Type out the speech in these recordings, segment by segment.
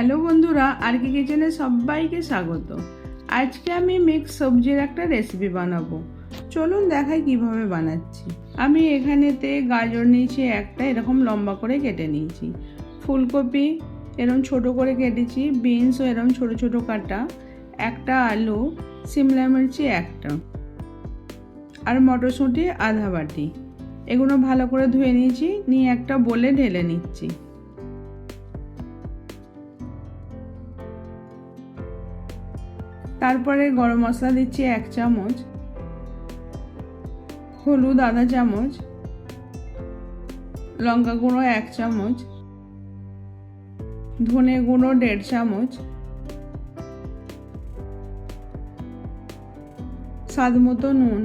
Hello বন্ধুরা, আর কি কিচেনে সবাইকে স্বাগত। আজকে আমি মিক্স সবজির একটা রেসিপি বানাবো। চলুন দেখাই কীভাবে বানাচ্ছি। আমি এখানেতে গাজর নিয়েছি একটা, এরকম লম্বা করে কেটে নিয়েছি। ফুলকপি এরকম ছোট করে কেটেছি বিনসও এরকম ছোট ছোট কাটা, একটা আলু, সিমলা মির্চি একটা, আর মটরশুঁটি আধা বাটি। এগুলো ভালো করে ধুয়ে নিয়েছি, নিয়ে একটা বলে ঢেলে নিচ্ছি। তারপরে গরম মশলা দিচ্ছি এক চামচ, হলুদ আধা চামচ, লঙ্কা গুঁড়ো এক চামচ, ধনে গুঁড়ো দেড় চামচ, স্বাদ মতো নুন,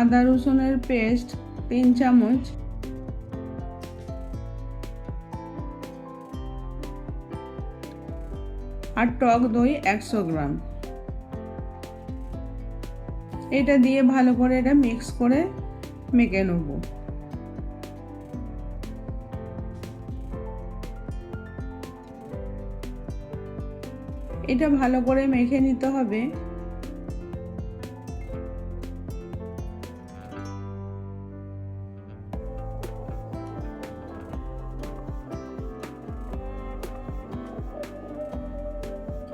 আদা রসুনের পেস্ট তিন চামচ আর টক দই একশো গ্রাম। এটা দিয়ে ভালো করে এটা মিক্স করে মেখে নেব। এটা ভালো করে মেখে নিতে হবে।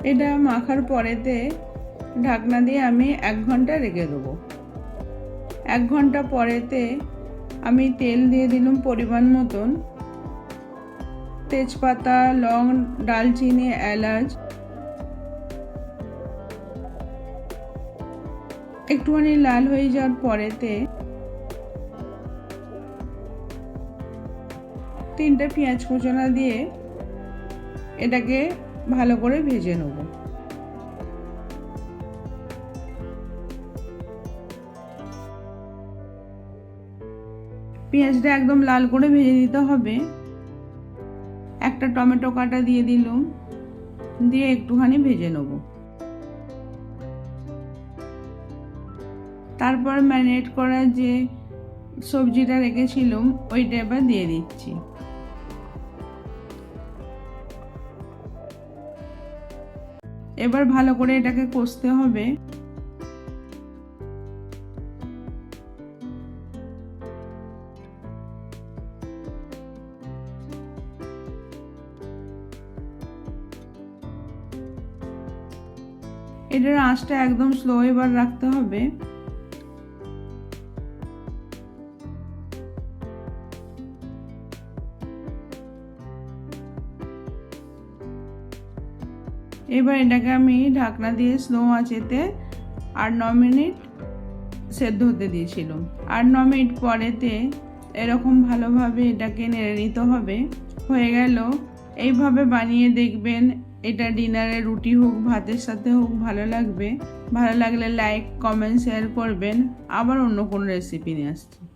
এটা মাখার পরেতে ঢাকনা দিয়ে আমি এক ঘণ্টা রেখে দেবো। এক ঘণ্টা পরেতে আমি তেল দিয়ে দিলাম পরিমাণ মতন। তেজপাতা, লং, ডালচিনি, এলাচ। একটুখানি লাল হয়ে যাওয়ার পরেতে তিনটে পেঁয়াজ কুচনা দিয়ে এটাকে ভালো করে ভেজে নেব। পেঁয়াজটা একদম লাল করে ভেজে দিতে হবে। একটা টমেটো কাটা দিয়ে দিলাম, দিয়ে একটুখানি ভেজে নেব। তারপর ম্যারিনেট করা যে সবজিটা রেখেছিলাম, ওইটা এবার দিয়ে দিচ্ছি। এবার ভালো করে এটাকে কষতে হবে। এটার আঁচটা একদম স্লো এবার রাখতে হবে। এবার এটাকে আমি ঢাকনা দিয়ে স্লো আঁচেতে আট ন মিনিট সেদ্ধ হতে দিয়েছিলাম আট ন মিনিট পরেতে এরকম ভালোভাবে এটাকে নেড়ে নিতে হবে। হয়ে গেল। এইভাবে বানিয়ে দেখবেন এটা ডিনারে রুটি হোক, ভাতের সাথে হোক, ভালো লাগবে। ভালো লাগলে লাইক কমেন্ট শেয়ার করবেন। আবার অন্য কোনো রেসিপি নিয়ে আসছি।